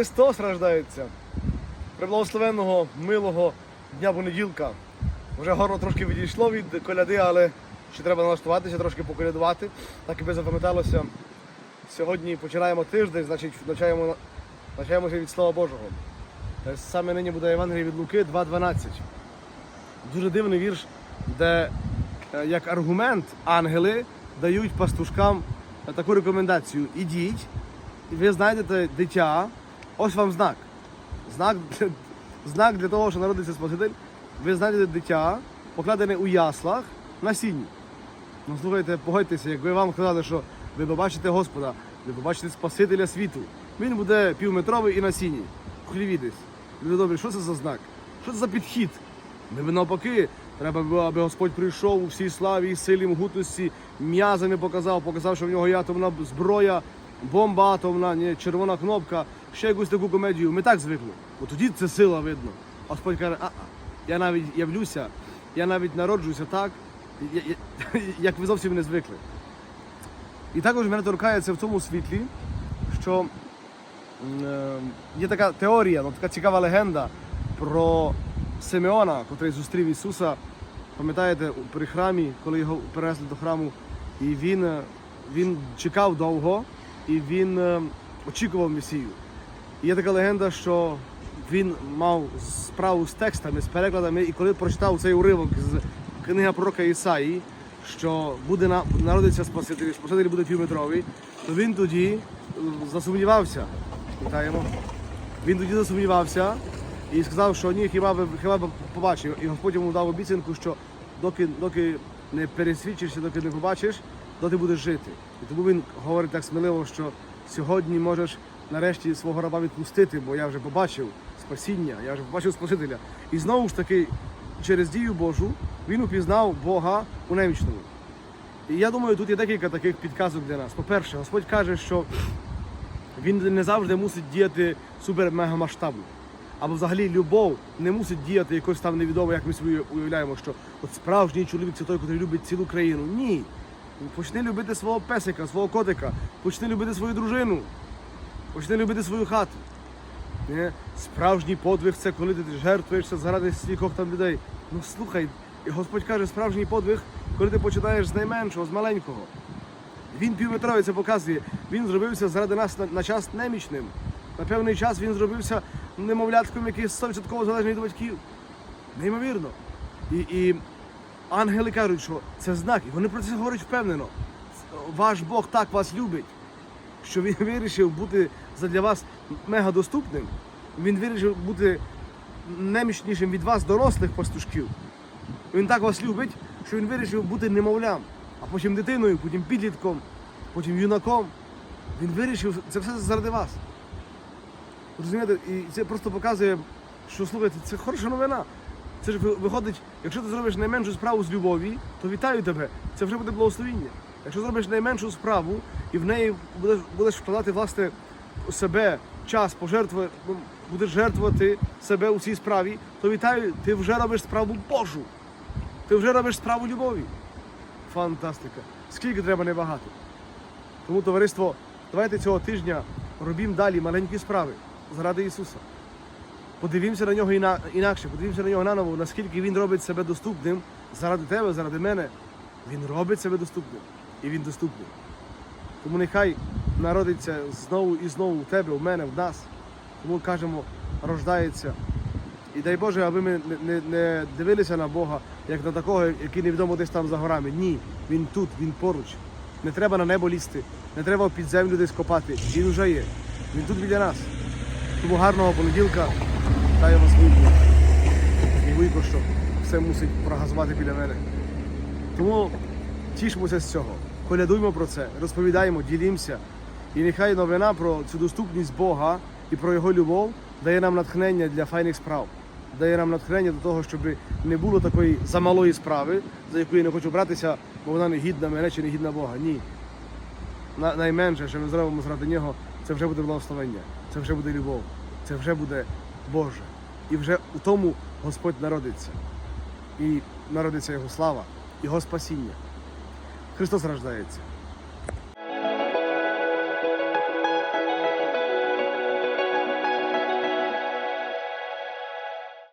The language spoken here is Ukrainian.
Христос рождається. Приблагословенного, милого дня понеділка. Вже горло трошки відійшло від коляди, але ще треба налаштуватися, трошки поколядувати. Так і би запам'яталося. Сьогодні починаємо тиждень, значить починаємося від Слова Божого. Е, Саме нині буде Євангеліє від Луки 2.12. Дуже дивний вірш, де е, як аргумент ангели дають пастушкам е, таку рекомендацію. Ідіть, і ви знайдете дитя, ось вам знак. Знак, знак для того, що народиться Спаситель. Ви знайдете дитя, покладене у яслах на сіні. Ну слухайте, погодьтеся, якби вам сказали, що ви побачите Господа, ви побачите Спасителя світу. Він буде півметровий і на сіні. Хліві. Люди добрі, що це за знак? Що це за підхід? Ніби навпаки, треба було, аби Господь прийшов у всій славі і силі могутності, м'язами показав, показав, що в нього є атомна зброя, бомба атомна, ні, червона кнопка, ще якусь таку комедію. Ми так звикли. От тоді це сила видно. Господь каже, а, я навіть явлюся, я навіть народжуюся так, я- я- як ви зовсім не звикли. І також мене торкається в цьому світлі, що е, є така теорія, ну, така цікава легенда про Симеона, котрий зустрів Ісуса, пам'ятаєте, при храмі, коли його перенесли до храму, і він, е, він чекав довго, і він е, очікував Месію. І є така легенда, що він мав справу з текстами, з перекладами, і коли прочитав цей уривок з книги пророка Ісаї, що буде на, народиться Спаситель, Спаситель буде півметровий, то він тоді е, засумнівався. Вітаємо. Він тоді засумнівався і сказав, що ні, хіба би хіба б побачив. І Господь йому дав обіцянку, що доки, доки не пересвідчишся, доки не побачиш, доти будеш жити. І тому він говорить так сміливо, що сьогодні можеш нарешті свого раба відпустити, бо я вже побачив спасіння, я вже побачив Спасителя. І знову ж таки, через дію Божу він упізнав Бога у немічному. І я думаю, тут є декілька таких підказок для нас. По-перше, Господь каже, що він не завжди мусить діяти супер-мега масштабно. Або взагалі любов не мусить діяти якось там невідомо, як ми собі уявляємо, що от справжній чоловік це той, який любить цілу країну. Ні. Почни любити свого песика, свого котика, почни любити свою дружину, почни любити свою хату. Ні? Справжній подвиг це коли ти жертвуєшся заради стількох там людей. Ну слухай, і Господь каже, справжній подвиг, коли ти починаєш з найменшого, з маленького. Він півметровий це показує. Він зробився заради нас на, на час немічним. На певний час він зробився немовлятком, який 100% залежний від батьків. Неймовірно. І, і ангели кажуть, що це знак, і вони про це говорять впевнено. Ваш Бог так вас любить, що він вирішив бути задля вас мега доступним. Він вирішив бути немічнішим від вас, дорослих пастушків. Він так вас любить, що він вирішив бути немовлям, а потім дитиною, потім підлітком, потім юнаком. Він вирішив це все заради вас. Розумієте, і це просто показує, що слухайте, це хороша новина. Це ж виходить, якщо ти зробиш найменшу справу з любові, то вітаю тебе. Це вже буде благословіння. Якщо зробиш найменшу справу і в неї будеш, будеш вкладати власне себе, час, пожертви, ну, будеш жертвувати себе у цій справі, то вітаю, ти вже робиш справу Божу. Ти вже робиш справу любові. Фантастика. Скільки треба небагато. Тому, товариство, давайте цього тижня робімо далі маленькі справи заради Ісуса. Подивімося на нього інакше, подивімося на нього наново, наскільки Він робить себе доступним заради тебе, заради мене. Він робить себе доступним. І він доступний. Тому нехай народиться знову і знову у тебе, у мене, в нас. Тому кажемо, рождається. І дай Боже, аби ми не, не дивилися на Бога як на такого, який невідомо десь там за горами. Ні, він тут, він поруч. Не треба на небо лізти, не треба під землю десь копати. Він вже є. Він тут біля нас. Тому гарного понеділка. Дай вас вуйку. Такий вуйко, що все мусить прогазувати біля мене. Тому тішимося з цього. Колядуймо про це, розповідаємо, ділімося. І нехай новина про цю доступність Бога і про його любов дає нам натхнення для файних справ, дає нам натхнення до того, щоб не було такої замалої справи, за яку я не хочу братися, бо вона не гідна мене чи не гідна Бога. Ні. На- найменше, що ми зробимо заради нього, це вже буде благословення, це вже буде любов, це вже буде Боже. І вже у тому Господь народиться. І народиться Його слава, Його спасіння. Христос рождається.